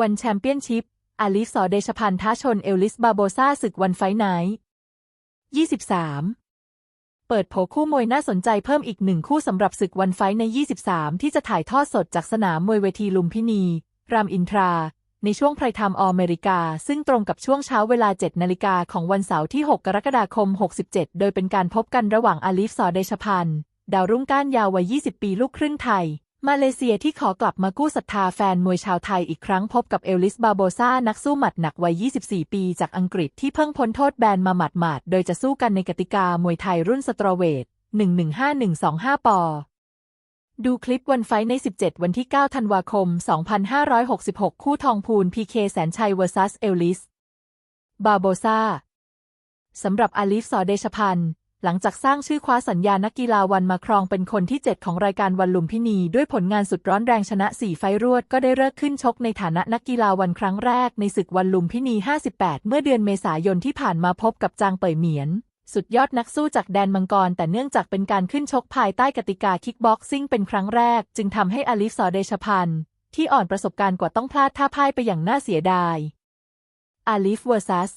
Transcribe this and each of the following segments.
วันแชมเปี้ยนชิพอาลิฟสอเดชพันธ์ท้าชนเอลลิสบาโบซาศึกวันไฟท์ไนท์23 เปิดโผคู่มวยน่าสนใจเพิ่มอีกหนึ่งคู่สำหรับศึกวันไฟใน 23 ที่จะถ่ายทอดสดจากสนามมวยเวทีลุมพินี รามอินทรา ในช่วงไพรไทม์ออเมริกา ซึ่งตรงกับช่วงเช้าเวลา 7 นาฬิกาของวันเสาร์ที่ 6 กรกฎาคม 67 โดยเป็นการพบกันระหว่างอาลิฟสอเดชพันธ์ดาวรุ่งก้านยาววัย 20 ปีลูกครึ่งไทย มาเลเซียที่ขอกลับมากู้ศรัทธาแฟนมวยชาวไทยอีกครั้งพบกับเอลลิสบาโบซานักสู้หมัดหนักวัย 24 ปีจากอังกฤษที่เพิ่งพ้นโทษแบนมาหมาดๆโดยจะสู้กันในกติกามวยไทยรุ่นสตรอเวท 115125 ปอ ดูคลิปวันไฟใน 17 วันที่ 9 ธันวาคม 2566 คู่ทองพูน PK แสนชัย vs เอลลิส บาโบซาสำหรับอาลิฟสอเดชพันธ์ หลังจากสร้างชื่อคว้าสัญญานักกีฬาวันมาครองเป็นคนที่ 7 ของรายการวันลุมพินี ด้วยผลงานสุดร้อนแรงชนะ 4 ไฟรวดก็ได้เลิกขึ้นชกในฐานะนักกีฬาวันครั้งแรกในศึกวันลุมพินี 58 เมื่อเดือนเมษายนที่ผ่านมาพบกับจางเป่ยเหมียน สุดยอดนักสู้จากแดนมังกร แต่เนื่องจากเป็นการขึ้นชกภายใต้กติกาคิกบ็อกซิ่งเป็นครั้งแรก จึงทำให้อลิฟสอเดชพันธ์ที่อ่อนประสบการณ์กว่าต้องพลาดท่าพ่ายไปอย่างน่าเสียดายอลิฟเวอร์ซัส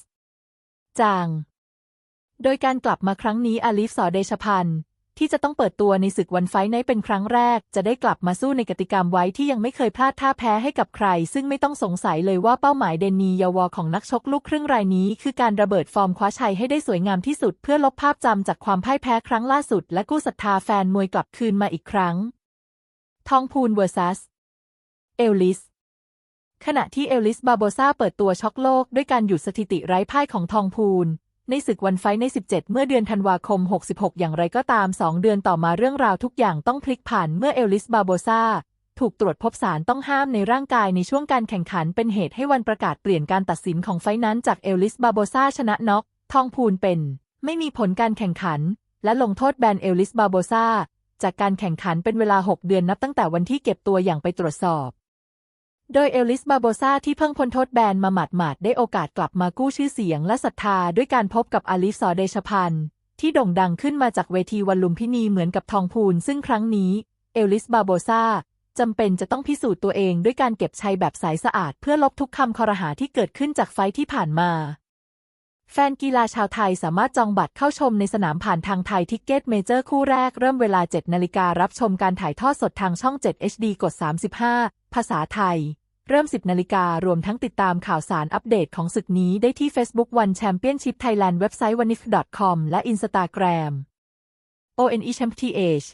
จาง โดยการกลับมาครั้งนี้อาลิฟสอเดชพันธ์ที่จะต้องเปิดตัวในศึกวันไฟท์ไนเป็นครั้งแรก จะได้กลับมาสู้ในกติกามไว้ที่ยังไม่เคยพลาดท่าแพ้ให้กับใคร ซึ่งไม่ต้องสงสัยเลยว่าเป้าหมายเดนนียาวอของนักชกลูกครึ่งรายนี้ คือการระเบิดฟอร์มคว้าชัยให้ได้สวยงามที่สุด เพื่อลบภาพจำจากความพ่ายแพ้ครั้งล่าสุด และกู้ศรัทธาแฟนมวยกลับคืนมาอีกครั้ง ทองพูนเวอร์ซัสเอลลิสขณะที่เอลลิสบาโบซาเปิดตัวช็อกโลกด้วยการหยุดสถิติไร้พ่ายของทองพูน ในศึกวันไฟใน 17 เมื่อเดือนธันวาคม 66 อย่างไรก็ตาม 2 เดือนต่อมาเรื่องราวทุกอย่างต้องพลิกผันเมื่อเอลลิสบาโบซาถูกตรวจพบสารต้องห้ามในร่างกายในช่วงการแข่งขันเป็นเหตุให้วันประกาศเปลี่ยนการตัดสินของไฟนั้นจากเอลลิสบาโบซาชนะน็อกทองพูนเป็น ไม่มีผลการแข่งขัน และลงโทษแบนเอลลิสบาโบซาจากการแข่งขันเป็นเวลา 6 เดือนนับตั้งแต่วันที่เก็บตัวอย่างไปตรวจสอบ โดยเอลิสบาโบซาที่เพิ่งพ้นโทษแบนมาหมาดๆได้โอกาสกลับมากู้ชื่อเสียงและศรัทธาด้วยการพบกับอาลิฟซอเดชพันธ์ที่โด่งดังขึ้นมาจากเวทีวันลุมพินีเหมือนกับทองพูน ซึ่งครั้งนี้ เอลิสบาโบซาจำเป็นจะต้องพิสูจน์ตัวเองด้วยการเก็บชัยแบบสายสะอาด เพื่อลบทุกคำคอรหาที่เกิดขึ้นจากไฟที่ผ่านมา แฟนกีฬาชาวไทยสามารถจองบัตรเข้าชมในสนามผ่านทางไทยทิกเก็ตเมเจอร์คู่แรกเริ่มเวลา 7 นาฬิการับชมการถ่ายทอดสดทางช่อง 7 HD กด 35 ภาษาไทย เริ่ม 10 นาฬิการวมทั้งติดตามข่าวสารอัปเดตของศึกนี้ได้ที่ Facebook One Championship Thailand เว็บไซต์ wanif.com และ Instagram ONE Champ TH